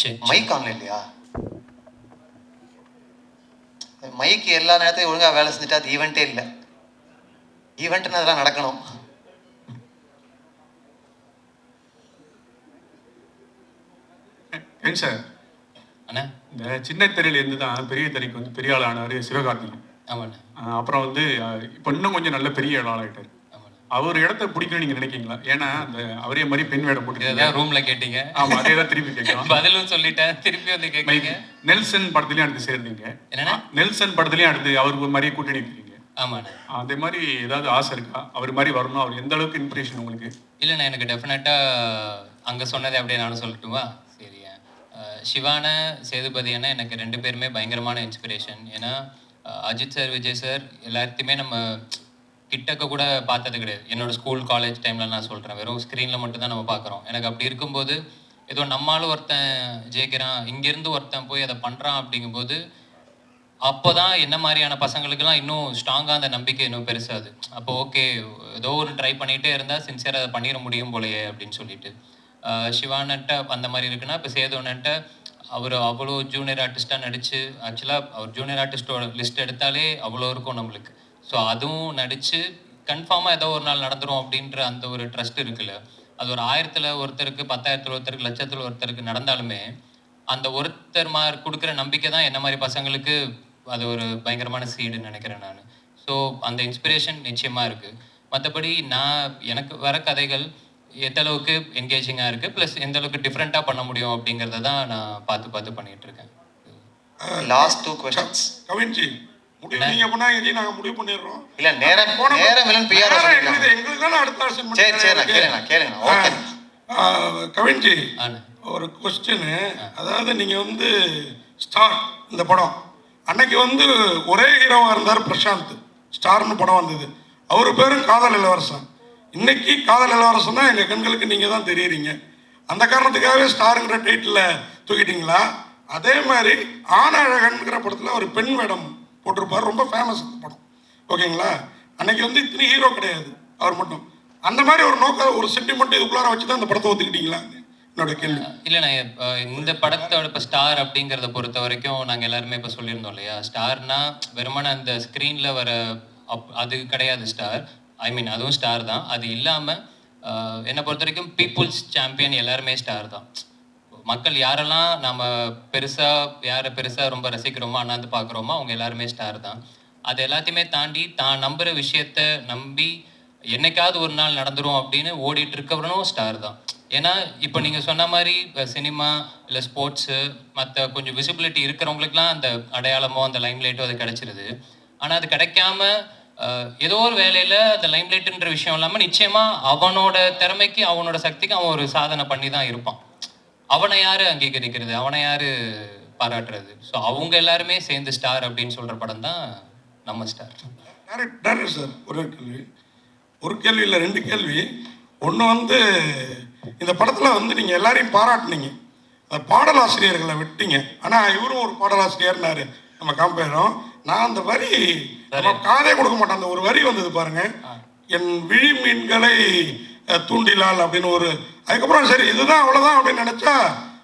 சரி மைக் ஆன்ல இல்லையா? மைக்கு எல்லா நேரத்தையும் ஒழுங்கா வேலை செஞ்சுட்டு அது ஈவெண்ட்டே இல்லை. ஈவெண்ட்னு அதெல்லாம் நடக்கணும்? ஏன் சார்? அண்ணா? இந்த சின்ன திரையிலேருந்து தான் பெரிய திரைக்கு வந்து பெரிய ஆள் ஆனார் சிவகார்த்திகேயன். ஆமாண்ணா. அப்புறம் வந்து இப்போ இன்னும் கொஞ்சம் நல்ல பெரிய ஆள் ஆகிட்டார் அவர் இடத்த பிடிக்கணும்னு நீங்க நினைக்கிறீங்களா ஏன்னா அந்த அவரே மாதிரி பெண் வேடம் போட்டு ரூம்ல கேட்டீங்க. ஆமா அதே தான் திருப்பி கேட்கலாம் பதிலும் சொல்லிட்டேன் திருப்பி வந்து கேட்குறீங்க. நெல்சன் படத்துலயும் அடுத்து சேர்ந்தீங்க என்னண்ணா நெல்சன் படத்துலயும் அடுத்து அவருக்கு மாதிரியே கூட்டணி இருக்கீங்க ஆமாண்ணா. அதே மாதிரி ஏதாவது ஆசை இருக்கா? அவர் மாதிரி வரணும் அவர் எந்த அளவுக்கு இன்ஸ்பிரேஷன் உங்களுக்கு? இல்லைண்ணா எனக்கு டெஃபினட்டாக அங்கே சொன்னதை அப்படியே நானும் சொல்லட்டுமா? சரி சிவான சேதுபதி அண்ணா எனக்கு ரெண்டு பேருமே பயங்கரமான இன்ஸ்பிரேஷன் ஏன்னா அஜித் சார் விஜய் சார் எல்லாத்தையுமே நம்ம கிட்டக்க கூட பார்த்தது கிடையாது. என்னோட ஸ்கூல் காலேஜ் டைமில் நான் சொல்கிறேன் வெறும் ஸ்க்ரீனில் மட்டும் தான் நம்ம பார்க்குறோம். எனக்கு அப்படி இருக்கும்போது ஏதோ நம்மளாலும் ஒருத்தன் ஜெயிக்கிறான் இங்கேருந்து ஒருத்தன் போய் அதை பண்ணுறான் அப்படிங்கும்போது அப்போ தான் என்ன மாதிரியான பசங்களுக்கெல்லாம் இன்னும் ஸ்ட்ராங்காக அந்த நம்பிக்கை இன்னும் பெருசாது அப்போ ஓகே ஏதோ ஒரு ட்ரை பண்ணிகிட்டே இருந்தால் சின்சியராக அதை பண்ணிட முடியும் போலயே அப்படின்னு சொல்லிட்டு. சிவானட்ட அந்த மாதிரி இருக்குன்னா இப்போ சேதோனட்ட அவர் அவ்வளோ ஜூனியர் ஆர்டிஸ்ட்டாக நடித்து ஆக்சுவலாக அவர் ஜூனியர் ஆர்டிஸ்டோட லிஸ்ட் எடுத்தாலே அவ்வளோ இருக்கும் நம்மளுக்கு. ஸோ அதுவும் நடித்து கன்ஃபார்மாக ஏதோ ஒரு நாள் நடந்துரும் அப்படின்ற அந்த ஒரு ட்ரஸ்ட் இருக்குல்ல. அது ஒரு ஆயிரத்தில் ஒருத்தருக்கு பத்தாயிரத்தில் ஒருத்தருக்கு லட்சத்தில் ஒருத்தருக்கு நடந்தாலுமே அந்த ஒருத்தர் மாதிரி கொடுக்குற நம்பிக்கை தான் என்ன மாதிரி பசங்களுக்கு அது ஒரு பயங்கரமான சீடுன்னு நினைக்கிறேன் நான். ஸோ அந்த இன்ஸ்பிரேஷன் நிச்சயமாக இருக்குது மற்றபடி நான் எனக்கு வர கதைகள் எந்த அளவுக்கு என்கேஜிங்காக இருக்குது ப்ளஸ் எந்த அளவுக்கு டிஃப்ரெண்ட்டாக பண்ண முடியும் அப்படிங்கிறத தான் நான் பார்த்து பார்த்து பண்ணிகிட்டு இருக்கேன். லாஸ்ட் டூ கொஸ்டின்ஸ் கவின்ஜி முடிவு நீங்க பண்ணாங்க நாங்க முடிவு பண்ணிடுறோம். இல்ல நேரம் நேரம் இல்லைன்னு பிஆர் எங்களுக்கு எங்களுக்கு தானே அடுத்த வருஷம் சரி சரி கேளுங்க கேளுங்க ஓகே ஒரு கொஸ்டின் அதாவது நீங்க வந்து ஸ்டார் இந்த படம். அன்னைக்கு வந்து ஒரே ஹீரோவா இருந்தார் பிரசாந்த். ஸ்டார்னு படம் வந்தது. அவர் பேரும் காதல் இளவரசன். இன்னைக்கு காதல் இளவரசன் தான் எங்க கண்களுக்கு நீங்க தான் தெரியுறீங்க. அந்த காரணத்துக்காகவே ஸ்டாருங்கிற டைட்டில் தூக்கிட்டீங்களா? அதே மாதிரி ஆனழகன்கிற படத்துல ஒரு பெண் வேடம் போட்டிருப்பார். ரொம்ப ஃபேமஸ் படம். ஓகேங்களா அன்னைக்கு வந்து இத்தனை ஹீரோ கிடையாது. அவர் மட்டும். அந்த மாதிரி ஒரு நோக்க ஒரு சென்டிமெண்ட் இதுக்குள்ளார வச்சு தான் அந்த படத்தை ஒத்துக்கிட்டீங்களா என்னோட கேள்வி. இல்லைண்ணா இந்த படத்தோட இப்போ ஸ்டார் அப்படிங்கிறத பொறுத்த வரைக்கும் நாங்கள் எல்லாருமே இப்போ சொல்லியிருந்தோம் இல்லையா? ஸ்டார்னா வெறுமான அந்த ஸ்க்ரீனில் வர அப் அது கிடையாது ஸ்டார் ஐ மீன் அதுவும் ஸ்டார் தான். அது இல்லாமல் என்னை பொறுத்த வரைக்கும் பீப்புள்ஸ் சாம்பியன் எல்லாருமே ஸ்டார் தான். மக்கள் யாரெல்லாம் நம்ம பெருசாக யாரை பெருசாக ரொம்ப ரசிக்கிறோமோ அண்ணாந்து பார்க்குறோமோ அவங்க எல்லாருமே ஸ்டார் தான். அது எல்லாத்தையுமே தாண்டி தான் நம்புகிற விஷயத்த நம்பி என்னைக்காவது ஒரு நாள் நடந்துரும் அப்படின்னு ஓடிட்டு இருக்கவரனும் ஸ்டார் தான். ஏன்னா இப்போ நீங்கள் சொன்ன மாதிரி சினிமா இல்லை ஸ்போர்ட்ஸு மற்ற கொஞ்சம் விசிபிலிட்டி இருக்கிறவங்களுக்குலாம் அந்த அடையாளமோ அந்த லைம்லைட்டோ அது கிடச்சிருது. ஆனால் அது கிடைக்காம ஏதோ ஒரு வேலையில் அந்த லைம்லைட்டுன்ற விஷயம் இல்லாமல் நிச்சயமாக அவனோட திறமைக்கு அவனோட சக்திக்கு அவன் ஒரு சாதனை பண்ணி தான் இருப்பான். அவனை யாரு அங்கீகரிக்கிறது? அவனை யாரு பாராட்டுறது? ஸோ அவங்க எல்லாருமே சேர்ந்து ஸ்டார் அப்படின்னு சொல்ற படம் தான் நம்ம ஸ்டார் டேரக்ட் டேரக்டர் சார் ஒரே கேள்வி. ஒரு கேள்வி இல்லை ரெண்டு கேள்வி. ஒன்று வந்து இந்த படத்தில் வந்து நீங்கள் எல்லாரையும் பாராட்டுனீங்க. அந்த பாடலாசிரியர்களை விட்டீங்க. ஆனால் இவரும் ஒரு பாடலாசிரியர்னாரு நம்ம காம்பேரும் நான் அந்த வரி நம்ம காதே கொடுக்க மாட்டேன். அந்த ஒரு வரி வந்தது பாருங்க. என் விழி மீன்களை தூண்டிலால் அப்படின்னு ஒரு அதுக்கப்புறம் சரி இதுதான் அவ்வளோதான் அப்படின்னு நினச்சா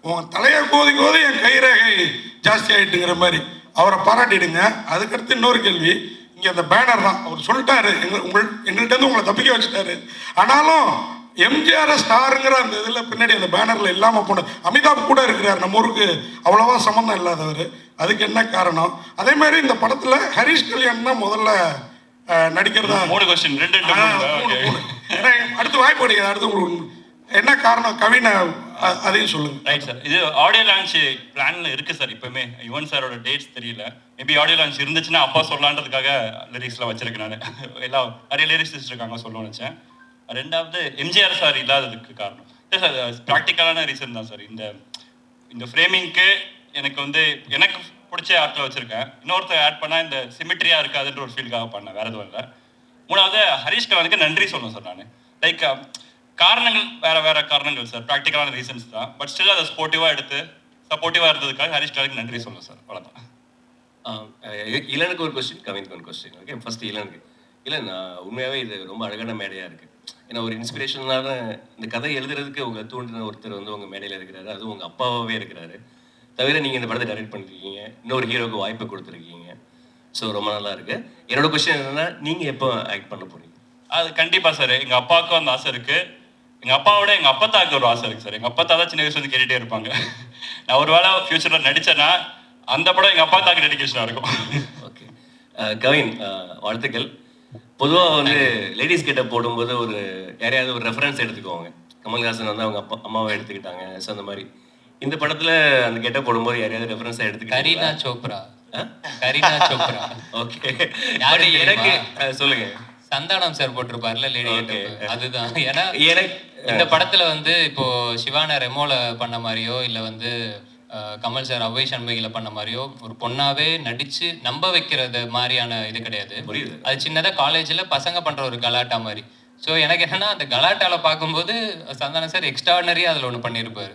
உன் தலையை கோதி கோதி என் கைரேகை ஜாஸ்தி ஆயிட்டுங்கிற மாதிரி. அவரை பாராட்டிடுங்க. அதுக்கடுத்து இன்னொரு கேள்வி. இங்க அந்த பேனர் தான். அவர் சொல்லிட்டாரு. எங்க உங்கள் எங்கள்கிட்ட உங்களை தப்பிக்க வச்சுட்டாரு. ஆனாலும் எம்ஜிஆர் ஸ்டாருங்கிற அந்த இதில் பின்னாடி அந்த பேனர்ல இல்லாம போன அமிதாப் கூட இருக்கிறார். நம்ம ஊருக்கு அவ்வளவா சம்மந்தம் இல்லாதவர். அதுக்கு என்ன காரணம்? அதே மாதிரி இந்த படத்துல ஹரிஷ் கல்யாண் தான் முதல்ல நடிக்கிறதா மூணு கொஸ்டின் ரெண்டு மூணு. மூணு. ஏன்னா, அடுத்து வாய்ப்பு கிடைக்காது? அடுத்து உங்களுக்கு என்ன காரணம்? கவினை அதையும் சொல்லுங்க. ரைட் சார் இது ஆடியோ லான்ச் பிளான்ல இருக்கு சார் இப்பவுமே. யுவன் சாரோட டேட்ஸ் தெரியல. மேபி ஆடியோ லான்ச் இருந்துச்சுன்னா அப்பா சொல்லலான்றதுக்காக லிரிக்ஸ்லாம் வச்சிருக்கேன் நான். எல்லாம் நிறைய லிரிக்ஸ் இருக்காங்க சொல்லணும்னு நினச்சேன். ரெண்டாவது எம்ஜிஆர் சார் இல்லாததுக்கு காரணம். இல்லை சார் ப்ராக்டிக்கலான ரீசன் தான் சார் இந்த இந்த ஃப்ரேமிங்க்கு எனக்கு வந்து எனக்கு பிடிச்ச ஆர்ட்டில் வச்சிருக்கேன். இன்னொருத்தர் ஆட் பண்ணால் இந்த சிமிட்ரியாக இருக்காதுன்ற ஒரு ஃபீலுக்காக பண்ணேன். வேறு எதுவும் இல்லை. மூணாவது ஹரிஷ் கலனுக்கு நன்றி சொல்லணும் சார் நான். லைக் காரணங்கள் வேற வேற காரணங்கள் சார் ப்ராக்டிக்கலான ரீசன்ஸ் தான். பட் ஸ்டில் அதை ஸ்போர்ட்டிவாக எடுத்து சப்போர்ட்டிவாக இருந்ததுக்காக ஹரிஷ் கலானுக்கு நன்றி சொல்லணும் சார் அவ்வளோதான் um, இளனுக்கு ஒரு கொஸ்டின் கவினுக்கு ஒரு கொஸ்டின் ஓகே ஃபர்ஸ்ட் இளனுக்கு. இல்லை நான் உண்மையாகவே இது ரொம்ப அழகான மேடையாக இருக்குது ஏன்னா ஒரு இன்ஸ்பிரேஷனான இந்த கதை எழுதுறதுக்கு உங்கள் தூண்டின ஒருத்தர் வந்து உங்கள் மேடையில் இருக்கிறாரு. அதுவும் உங்கள் அப்பாவாகவே இருக்கிறாரு. தவிர நீங்கள் இந்த படத்தை டைரக்ட் பண்ணிருக்கீங்க. இன்னொரு ஹீரோக்கு வாய்ப்பு கொடுத்துருக்கீங்க. ஸோ ரொம்ப நல்லா இருக்கு என்னோட கொஸ்டின் என்னன்னா நீங்க எப்போ ஆக்ட் பண்ண போறீங்க? அது கண்டிப்பா சார் எங்க அப்பாவுக்கும் அந்த ஆசை இருக்கு. எங்க அப்பாவோட எங்க அப்பத்தாக்கு ஒரு ஆசை இருக்கு சார் எங்க அப்பத்தா தான் சின்ன வயசுல இருந்து கேட்டுட்டே இருப்பாங்க. நான் ஒரு வேளை ஃபியூச்சர்ல நடிச்சேன்னா அந்த படம் எங்க அப்பா தாக்கு டெடிகேஷனா இருக்கும். ஓகே கவின் அஹ், வாழ்த்துக்கள். பொதுவாக வந்து லேடிஸ் கிட்ட போடும்போது ஒரு யாரையாவது ஒரு ரெஃபரன்ஸ் எடுத்துக்குவாங்க கமல்ஹாசன் வந்து அவங்க அப்பா அம்மாவை எடுத்துக்கிட்டாங்க. ஸோ அந்த மாதிரி. இந்த படத்துல அந்த கெட்ட போடும்போது யாரையாவது ரெஃபரன்ஸாக கரீனா எடுத்துக்கிட்டீங்களா சோப்ரா. கரீனா சோப்ரா? ஓகே. யாரு எனக்கு சொல்லுங்க. சந்தானம் சார் போட்டிருப்பார்ல லேடி. அதுதான். ஏன்னா எனக்கு இந்த படத்துல வந்து இப்போ சிவான ரெமோல பண்ண மாதிரியோ இல்ல வந்து கமல் சார் அவ்வை சண்முகில பண்ண மாதிரியோ ஒரு பொண்ணாவே நடிச்சு நம்ப வைக்கிறது மாதிரியான இது கிடையாது. அது சின்னதா காலேஜ்ல பசங்க பண்ற ஒரு கலாட்டா மாதிரி. ஸோ எனக்கு என்னன்னா அந்த கலாட்டால பார்க்கும்போது சந்தானம் சார் எக்ஸ்ட்ராடனரியா அதுல ஒன்று பண்ணியிருப்பாரு.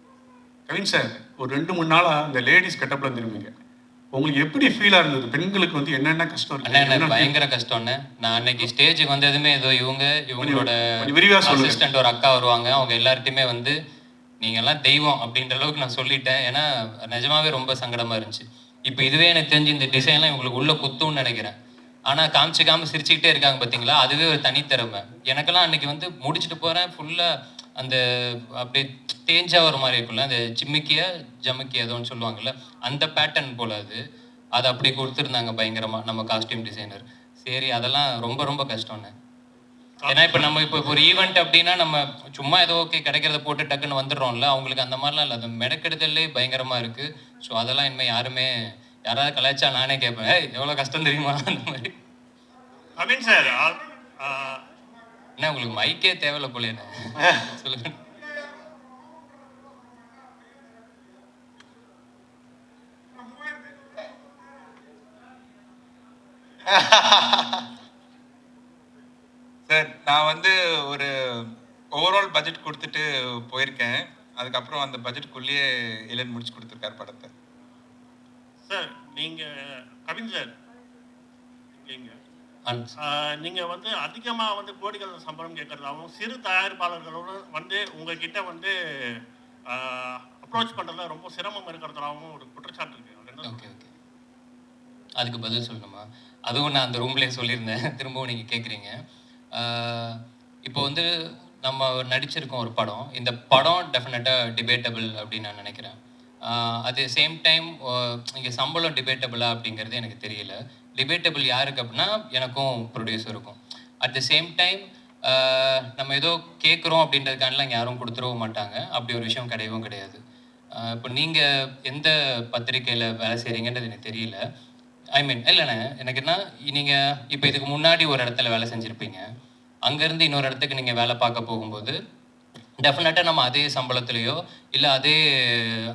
கவின் சார் ஒரு ரெண்டு மூணு நாளா அந்த லேடிஸ் கெட்டப்ல திரும்பிங்க உங்களுக்கு எப்படி ஃபீலா இருந்தது? பெண்களுக்கு வந்து என்னென்ன கஷ்டம் feel- பயங்கர கஷ்டம்ண்ணே. நான் அன்னைக்கு ஸ்டேஜுக்கு வந்ததுமே ஏதோ இவங்க இவங்களோட. அசிஸ்டன்ட் ஒரு அக்கா வருவாங்க. அவங்க எல்லார்ட்டையுமே வந்து நீங்க எல்லாம் தெய்வம் அப்படின்ற அளவுக்கு நான் சொல்லிட்டேன். ஏன்னா நிஜமாவே ரொம்ப சங்கடமா இருந்துச்சு. இப்போ இதுவே எனக்கு தெரிஞ்சு இந்த டிசைன்லாம் இவங்களுக்கு உள்ள குத்தும்னு நினைக்கிறேன். ஆனா காமிச்சிக்காம சிரிச்சுக்கிட்டே இருக்காங்க பாத்தீங்களா? அதுவே ஒரு தனித்திறமை. எனக்கெல்லாம் அன்னைக்கு வந்து முடிச்சுட்டு போறேன். ஃபுல்லா அந்த அப்படியே தேஞ்சா ஒரு மாதிரி இருக்கும்ல அந்த ஜிம்மிக்கியா ஜமுக்கிய ஏதோன்னு சொல்லுவாங்கல்ல அந்த பேட்டர்ன் போல அது. அது அப்படி கொடுத்துருந்தாங்க பயங்கரமா நம்ம காஸ்டியூம் டிசைனர் சரி அதெல்லாம் ரொம்ப ரொம்ப கஷ்டம்ண்ணே ஏன்னா இப்போ நம்ம இப்போ ஒரு ஈவெண்ட் அப்படின்னா நம்ம சும்மா ஏதோ ஓகே கிடைக்கிறத போட்டு டக்குன்னு வந்துடுறோம்ல அவங்களுக்கு அந்த மாதிரிலாம் இல்லை. அது மெனக்கெடுதல்லே பயங்கரமா இருக்கு. ஸோ அதெல்லாம் இனிமேல் யாருமே யாராவது கலாய்ச்சா நானே கேட்பேன் எவ்வளோ கஷ்டம் தெரியுமா? அந்த மாதிரி. அமீன் சார் என்ன உங்களுக்கு மைக்கே தேவையில்ல போலேன்னு சொல்லுங்க. சார் நான் வந்து ஒரு ஓவரால் பட்ஜெட் கொடுத்துட்டு போயிருக்கேன். அதுக்கப்புறம் அந்த பட்ஜெட்டுக்குள்ளேயே இளன் முடிச்சு கொடுத்துருக்காரு படத்தை. சார் நீங்கள் கவின் சார். இங்கே நீங்கள் வந்து அதிகமாக வந்து கோடிகள் சம்பளம் கேட்குறதாகவும் சிறு தயாரிப்பாளர்களோட வந்து உங்ககிட்ட வந்து அப்ரோச் பண்ணுறதுல ரொம்ப சிரமம் இருக்கிறதாகவும் ஒரு குற்றச்சாட்டு இருக்கு. அது ஓகே ஓகே. அதுக்கு பதில் சொல்லணுமா? அதுவும் நான் அந்த ரூம்லேயே சொல்லியிருந்தேன். திரும்பவும் நீங்கள் கேட்குறீங்க இப்போ வந்து நம்ம நடிச்சிருக்கோம் ஒரு படம். இந்த படம் டெஃபினட்டாக டிபேட்டபிள் அப்படின்னு நான் நினைக்கிறேன். அட் சேம் டைம் இங்கே சம்பளம் டிபேட்டபிளா அப்படிங்கிறது எனக்கு தெரியல. டிபேட்டபிள் யாருக்கு அப்படின்னா எனக்கும் ப்ரொடியூசருக்கும் அட் த சேம் டைம் நம்ம ஏதோ கேட்குறோம் அப்படின்றதுக்கானலாம் யாரும் கொடுத்துடவும் மாட்டாங்க. அப்படி ஒரு விஷயம் கிடையவும் கிடையாது. இப்போ நீங்கள் எந்த பத்திரிக்கையில் வேலை செய்கிறீங்கன்றது எனக்கு தெரியல. ஐ மீன் இல்லைண்ணே எனக்கு என்ன நீங்கள் இப்போ இதுக்கு முன்னாடி ஒரு இடத்துல வேலை செஞ்சுருப்பீங்க. அங்கேருந்து இன்னொரு இடத்துக்கு நீங்கள் வேலை பார்க்க போகும்போது டெஃபினட்டாக நம்ம அதே சம்பளத்துலேயோ இல்லை அதே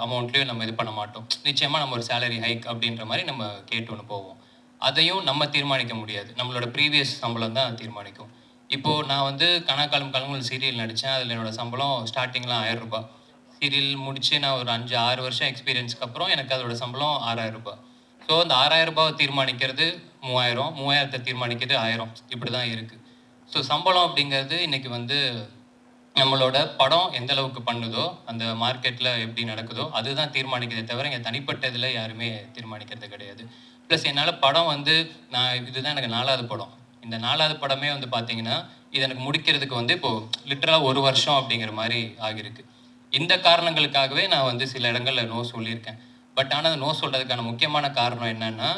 அமௌண்ட்லேயோ நம்ம இது பண்ண மாட்டோம். நிச்சயமாக நம்ம ஒரு சேலரி ஹைக் அப்படின்ற மாதிரி நம்ம கேட்டு ஒன்று போவோம். அதையும் நம்ம தீர்மானிக்க முடியாது. நம்மளோட ப்ரீவியஸ் சம்பளம் தான் தீர்மானிக்கும். இப்போது நான் வந்து கணக்காலம் கலங்கல் சீரியல் நடித்தேன் அதில் என்னோட சம்பளம் ஸ்டார்டிங்லாம் ஆயிரம் ரூபாய். சீரியல் முடிச்சு நான் ஒரு அஞ்சு ஆறு வருஷம் எக்ஸ்பீரியன்ஸ்க்கு அப்புறம் எனக்கு அதோட சம்பளம் ஆறாயிரம் ரூபாய். ஸோ அந்த ஆறாயிரம் ரூபாவை தீர்மானிக்கிறது மூவாயிரம். மூவாயிரத்தை தீர்மானிக்கிறது ஆயிரம். இப்படி தான் இருக்குது ஸோ சம்பளம் அப்படிங்கிறது இன்னைக்கு வந்து நம்மளோட படம் எந்த அளவுக்கு பண்ணுதோ அந்த மார்க்கெட்டில் எப்படி நடக்குதோ அதுதான் தீர்மானிக்கிறதே தவிர இங்கே தனிப்பட்ட இதில் யாருமே தீர்மானிக்கிறது கிடையாது. ப்ளஸ் என்னால் படம் வந்து நான் இதுதான் எனக்கு நாலாவது படம். இந்த நாலாவது படமே வந்து பார்த்தீங்கன்னா இது எனக்கு முடிக்கிறதுக்கு வந்து இப்போது லிட்டரலாக ஒரு வருஷம் அப்படிங்கிற மாதிரி ஆகியிருக்கு. இந்த காரணங்களுக்காகவே நான் வந்து சில இடங்களில் நோ சொல்லியிருக்கேன். பட் ஆனால் அந்த நோ சொல்கிறதுக்கான முக்கியமான காரணம் என்னென்னா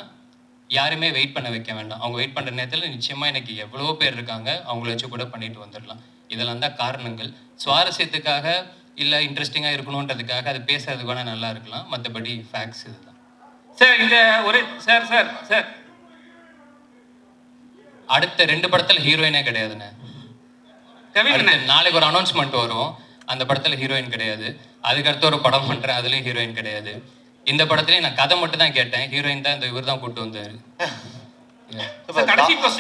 யாருமே வெயிட் பண்ண வைக்க வேண்டாம். அவங்க வெயிட் பண்ணுற நேரத்தில் நிச்சயமாக எனக்கு எவ்வளோ பேர் இருக்காங்க அவங்கள வச்சு கூட பண்ணிட்டு வந்துடலாம் இதெல்லாம் தான் காரணங்கள். சுவாரஸ்யத்துக்காக இல்லை இன்ட்ரெஸ்டிங்காக இருக்கணுன்றதுக்காக அது பேசுறதுக்கு வேணால் நல்லா இருக்கலாம். மற்றபடி ஃபேக்ஸ் இது சார் இந்த ஒரு சார் சார் சார். அடுத்த ரெண்டு படத்தில் ஹீரோயினே கிடையாதுண்ணே. அடுத்த நாளைக்கு ஒரு அனௌன்ஸ்மெண்ட் வரும். அந்த படத்தில் ஹீரோயின் கிடையாது. அதுக்கடுத்து ஒரு படம் பண்ணுறேன் அதுலேயும் ஹீரோயின் கிடையாது. இந்த படத்துலேயும் நான் கதை மட்டும் தான் கேட்டேன். ஹீரோயின் தான் இந்த இவர் தான் கூப்பிட்டு வந்தார் கடைசி.